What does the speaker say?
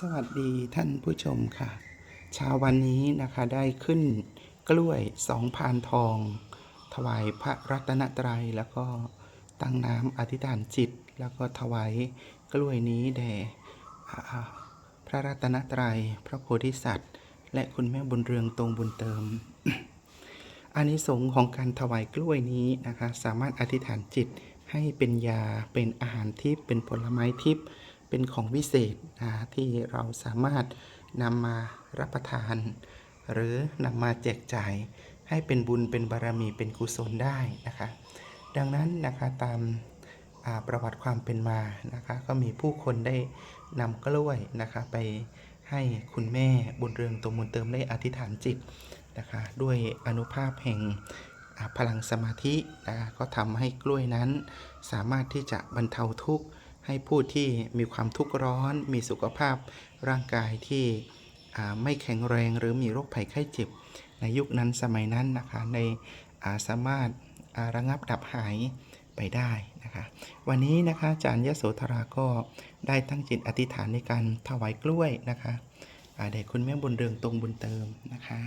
สวัสดีท่านผู้ชมค่ะเช้าวันนี้นะคะได้ขึ้นกล้วยสองพานทอง ถวายพระรัตนตรัย แล้วก็ตั้งน้ำอธิษฐานจิต แล้วก็ถวายกล้วยนี้แด่พระรัตนตรัย พระโพธิสัตว์ และคุณแม่บุญเรืองตรงบุญเติมอานิสงส์ของการถวายกล้วยนี้นะคะ สามารถอธิษฐานจิตให้เป็นยาเป็นอาหารทิพย์เป็นผลไม้ทิพย์ เป็นของวิเศษนะที่เราสามารถนำมารับประทาน หรือนำมาแจกจ่ายให้เป็นบุญเป็นบารมีเป็นกุศลได้นะคะ ดังนั้นนะคะตามาประวัติความเป็นมานะคะก็มีผู้คนได้นำกล้วยนะคะไปให้คุณแม่บุญเรืองตรงบุญเติมได้อธิษฐานจิตนะคะด้วยอนุภาพแห่งพลังสมาธินะคะก็ทำให้กล้วยนั้นสามารถที่จะบรรเทาทุกข์ ให้ผู้ที่มีความทุกข์ร้อนมีสุขภาพร่างกายที่ไม่แข็งแรงหรือมีโรคภัยไข้เจ็บ ในยุคนั้นสมัยนั้นนะคะในาสามารถระงับดับหายไปได้นะคะวันนี้นะคะอาจารย์ยโสธราก็ได้ตั้งจิตอธิษฐานในการถวายกล้วยนะคะอ่าแด่คุณแม่บุญเรืองตรงบุญเติมนะคะ